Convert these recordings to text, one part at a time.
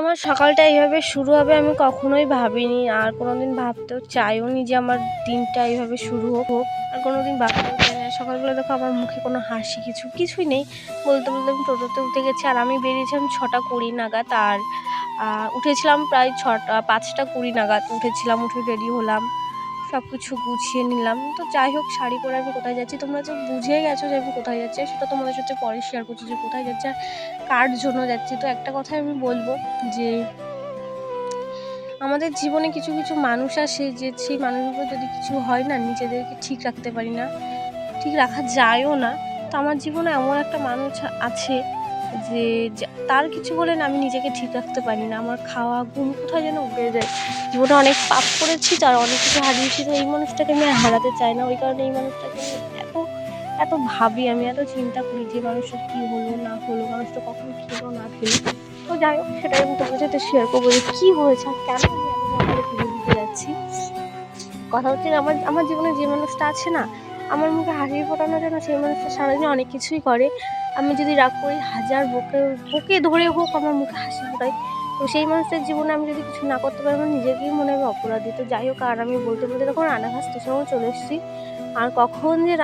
আমার সকালটা এইভাবে শুরু হবে আমি কখনোই ভাবিনি। আর কোনোদিন ভাবতেও চাইও নি যে আমার দিনটা এইভাবে শুরু হোক। হোক আর কোনোদিন ভাবতেও চাই না। সকালবেলা দেখো আমার মুখে কোনো হাসি কিছু, কিছুই নেই। বলতে বলতে আমি টোটোতে উঠে গেছি আর আমি বেরিয়েছিলাম ছটা কুড়ি নাগাদ। আর উঠেছিলাম প্রায় ছটা, পাঁচটা কুড়ি নাগাদ উঠেছিলাম, উঠে রেডি হলাম। সব কিছু গুছিয়ে নিলাম। তো যাই হোক, শাড়ি পরে আমি কোথায় যাচ্ছি? তোমরা তো বুঝে গেছো যে আমি কোথায় যাচ্ছি, সেটা তোমাদের সাথে পরে শেয়ার করছি যে কোথায় যাচ্ছি আর কার জন্য যাচ্ছি। তো একটা কথাই আমি বলব যে, আমাদের জীবনে কিছু কিছু মানুষ আসে যে, সেই মানুষগুলো যদি কিছু হয় না, নিজেদেরকে ঠিক রাখতে পারি না, ঠিক রাখা যায়ও না, তো আমার জীবনে এমন একটা মানুষ আছে যে তার কিছু বলে না, আমি নিজেকে ঠিক রাখতে পারি না। আমার খাওয়া ঘুম কোথায় যেন উঠে যায়। জীবনে অনেক পাপ করেছি তার অনেক কিছু হারিয়েছি তো এই মানুষটাকে আমি হারাতে চাই না। ওই কারণে এই মানুষটাকে এত এত ভাবি, আমি এত চিন্তা করি যে মানুষটার কী হলো, না হলো, মানুষটা কখন খেলো, না খেলো। তো যাই হোক, সেটাই আমি তোমার সাথে শেয়ার করব যে কী হয়েছে আর কেন আমি এত দিতে যাচ্ছি। কথা হচ্ছে আমার আমার জীবনে যে মানুষটা আছে না আমার মুখে হাসি ফোটানো যায় না, সেই মানুষটা সারাদিন অনেক কিছুই করে। আমি যদি রাগ করি, হাজার বুকে বুকে ধরে হোক আমার মুখে হাসি ফোটাই তো সেই মানুষটার জীবনে আমি যদি কিছু না করতে পারি, আমার নিজেকেই মনে হবে অপরাধী। তো যাই হোক, আর আমি বলতে বলতে তখন রানাঘাট স্টেশনেও চলে এসেছি। আর কখন যে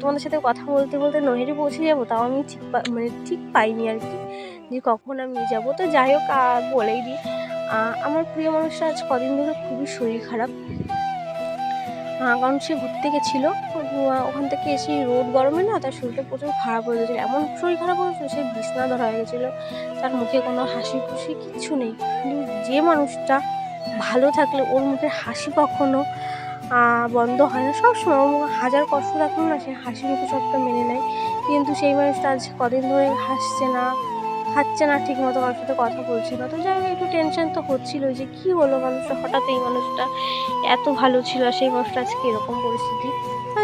তোমাদের সাথে কথা বলতে বলতে নহেরি পৌঁছে যাব, তাও আমি ঠিক মানে ঠিক পাইনি আর কি, যে কখন আমি যাব। তো যাই হোক বলেই দিই। আমার প্রিয় মানুষটা আজ কদিন ধরে খুবই শরীর খারাপ। কারণ সে ঘুরতে গেছিল। ওখান থেকে এসে রোদ গরমে না তার শরীরটা প্রচুর খারাপ হয়ে গেছিল। এমন শরীর খারাপ হয়েছিল সে বিছনা ধরা হয়ে গেছিল। তার মুখে কোনো হাসি খুশি কিচ্ছু নেই। কিন্তু যে মানুষটা ভালো থাকলে ওর মুখে হাসি কখনো বন্ধ হয় না। সবসময় ওর মুখে হাজার কষ্ট থাকলেও না সে হাসি মুখে সবটা মেনে নেয়। কিন্তু সেই মানুষটা আজ কদিন ধরে হাসছে না। খাচ্ছে না ঠিক মতো কারোর সাথে কথা বলছে না। তো যাই হোক, একটু টেনশন তো হচ্ছিলোই যে কী হলো মানুষটা, হঠাৎ এই মানুষটা এত ভালো ছিল আর সেই মানুষটা আজকে এরকম পরিস্থিতি।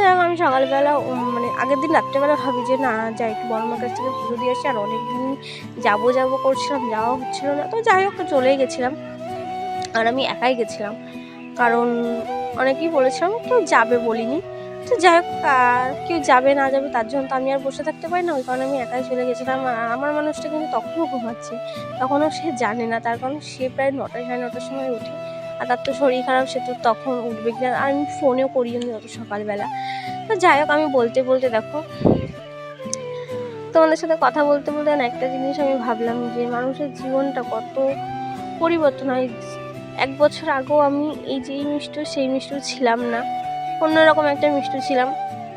যাই আমি সকালবেলা মানে আগের দিন রাত্রেবেলা ভাবি যে না, যাই একটু বড় মার কাছ থেকে পুজো দিয়ে আসি, আর অনেক দিন যাব যাব করছিলাম, যাওয়া হচ্ছিল না। তো যাই হোক, চলেই গেছিলাম। আর আমি একাই গেছিলাম। কারণ অনেকেই বলেছিলাম কেউ যাবে বলিনি। তো যাই হোক কেউ যাবে না যাবে, তার জন্য তো আমি আর বসে থাকতে পারি না, ওই কারণে আমি একাই চলে গেছিলাম। আর আমার মানুষটা কিন্তু তখনও ঘুমাচ্ছে, তখনও সে জানে না, তার কারণ সে প্রায় নটা সাড়ে নটার সময় উঠে আর তার তো শরীর খারাপ, সে তো তখন উঠবে কিনা, আর আমি ফোনেও করিও নি অত সকালবেলা। তো যাই হোক, আমি বলতে বলতে দেখো, তোমাদের সাথে কথা বলতে বলতে না একটা জিনিস আমি ভাবলাম যে, মানুষের জীবনটা কত পরিবর্তন হয়। এক বছর আগেও আমি এই যে মিষ্টু সেই মিষ্টু ছিলাম না। অন্যরকম একটা মিষ্টি ছিলাম।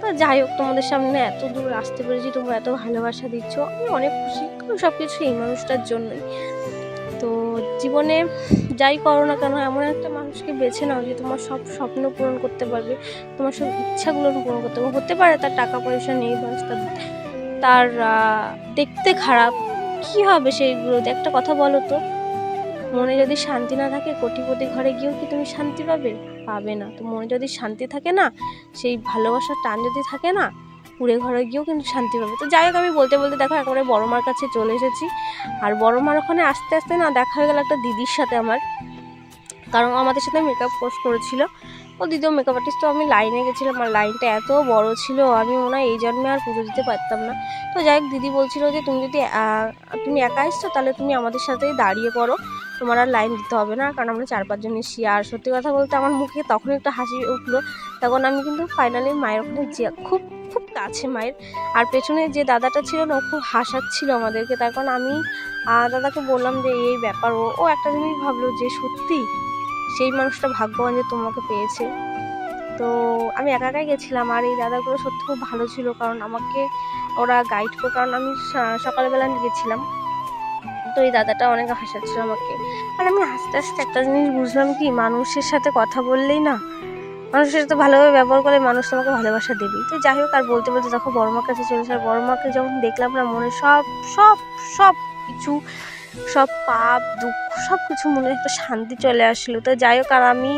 তো যাই হোক, তোমাদের সামনে এত দূর আসতে পেরেছি, তোমরা এত ভালোবাসা দিচ্ছ, আমি অনেক খুশি। সব কিছু এই মানুষটার জন্যই। তো জীবনে যাই করো না কেন, এমন একটা মানুষকে বেছে নাও যে তোমার সব স্বপ্ন পূরণ করতে পারবে, তোমার সব ইচ্ছাগুলো পূরণ করতে পারবে। হতে পারে তার টাকা পয়সা নেই বা তার তার দেখতে খারাপ। কি হবে সেইগুলোতে? একটা কথা বলো তো। মনে যদি শান্তি না থাকে, কোটিপতি ঘরে গিয়েও কি তুমি শান্তি পাবে? পাবে না। তো মনে যদি শান্তি থাকে না, সেই ভালোবাসার টান যদি থাকে না কুড়ে ঘরে গিয়েও কিন্তু শান্তি পাবে। তো যাই হোক, আমি বলতে বলতে দেখো, একেবারে বড় মার কাছে চলে এসেছি। আর বড় মার ওখানে আস্তে আস্তে না দেখা হয়ে গেল একটা দিদির সাথে আমার। কারণ আমাদের সাথে মেকআপ কোর্স করেছিল। ও দিদিও মেকআপ আর্টিস্ট তো আমি লাইনে গেছিলাম আর লাইনটা এত বড় ছিল, আমি মনে হয় এই জন্মে আর পুজো দিতে পারতাম না। তো যাই হোক, দিদি বলছিল যে তুমি যদি তুমি একা এসছো তাহলে তুমি আমাদের সাথেই দাঁড়িয়ে পড়ো, তোমার আর লাইন দিতে হবে না, কারণ আমরা চার পাঁচজন এসি আর সত্যি কথা বলতে আমার মুখে তখন একটা হাসি উঠল, তখন আমি কিন্তু ফাইনালি মায়ের ওখানে যে, খুব খুব কাছে মায়ের। আর পেছনে যে দাদাটা ছিল না, ও খুব হাসাচ্ছিল আমাদেরকে। কারণ আমি দাদাকে বললাম যে এই এই ব্যাপার। ও ও একটা জিনিস ভাবলো যে, সত্যি? সেই মানুষটা ভাগ্যবান যে তোমাকে পেয়েছে। তো আমি একা একাই গেছিলাম আর এই দাদাগুলো সত্যি খুব ভালো ছিল কারণ আমাকে ওরা গাইড করে, কারণ আমি সকালবেলা গেছিলাম। তো এই দাদাটা অনেক হাসাচ্ছিল আমাকে। আর আমি আস্তে আস্তে একটা জিনিস বুঝলাম কি, মানুষের সাথে কথা বললেই না, মানুষের সাথে ভালোভাবে ব্যবহার করলে মানুষ তোমাকে ভালোবাসা দেবেই। তো যাই হোক, আর বলতে বলতে যখন বড় মার কাছে চলেছে আর বড় মাকে যখন দেখলাম না, মনে সব সব সব কিছু সব পাপ, দুঃখ সব কিছু মনে একটা শান্তি চলে আসলো। তো যাই হোক, আর আমি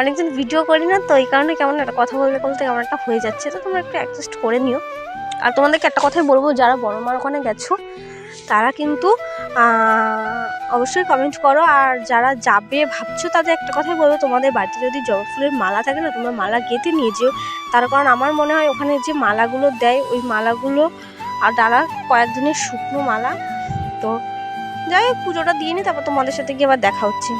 অনেকদিন ভিডিও করি না, তো এই কারণে কেমন একটা কথা বলতে বলতে কেমন একটা হয়ে যাচ্ছে। তো তোমরা একটু অ্যাডজাস্ট করে নিও। আর তোমাদেরকে একটা কথাই বলব, যারা বড় মার ওখানে গেছো, তারা কিন্তু অবশ্যই কমেন্ট করো। আর যারা যাবে ভাবছ তাদের একটা কথাই বলব, তোমাদের বাড়িতে যদি জবা ফুলের মালা থাকে না, তোমরা মালা গেঁথে নিয়ে যেও। তার কারণ আমার মনে হয় ওখানে যে মালাগুলো দেয়, ওই মালাগুলো, আর তারা কয়েকদিনের শুকনো মালা। তো যাই হোক, পুজোটা দিয়ে নিই তারপর তোমাদের সাথে গিয়ে আবার দেখা হচ্ছে।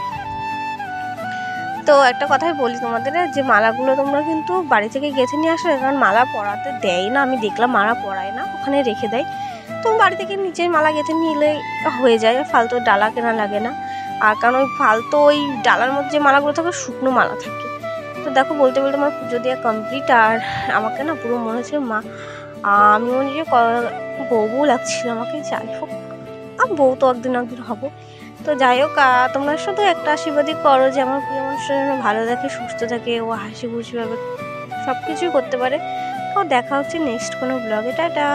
তো একটা কথাই বলি তোমাদের, যে মালাগুলো তোমরা কিন্তু বাড়ি থেকে গেছে নিয়ে আসলে কারণ মালা পরাতে দেয় না। আমি দেখলাম মালা পরায় না, ওখানে রেখে দেয়। তো বাড়ি থেকে নিচের মালা গেঁথে নিলে হয়ে যায় ফালতু ডালা কেনা লাগে না। আর কারণ ওই ফালতু ওই ডালার মধ্যে যে মালাগুলো থাকে শুকনো মালা থাকে। তো দেখো, বলতে বলতে আমার পুজো দেওয়া কমপ্লিট আর আমাকে না পুরো মনে হচ্ছে মা আমি মনে বউ বউ লাগছিল আমাকে, যাই হোক। আর বউ তো একদিন একদিন হব। তো যাই হোক তোমরা শুধু একটা আশীর্বাদই করো যে আমার প্রিয় মানুষটা যেন ভালো থাকে, সুস্থ থাকে ও হাসি খুশিভাবে সব কিছুই করতে পারে। তো দেখা হচ্ছে নেক্সট কোনো ব্লগে টাটা!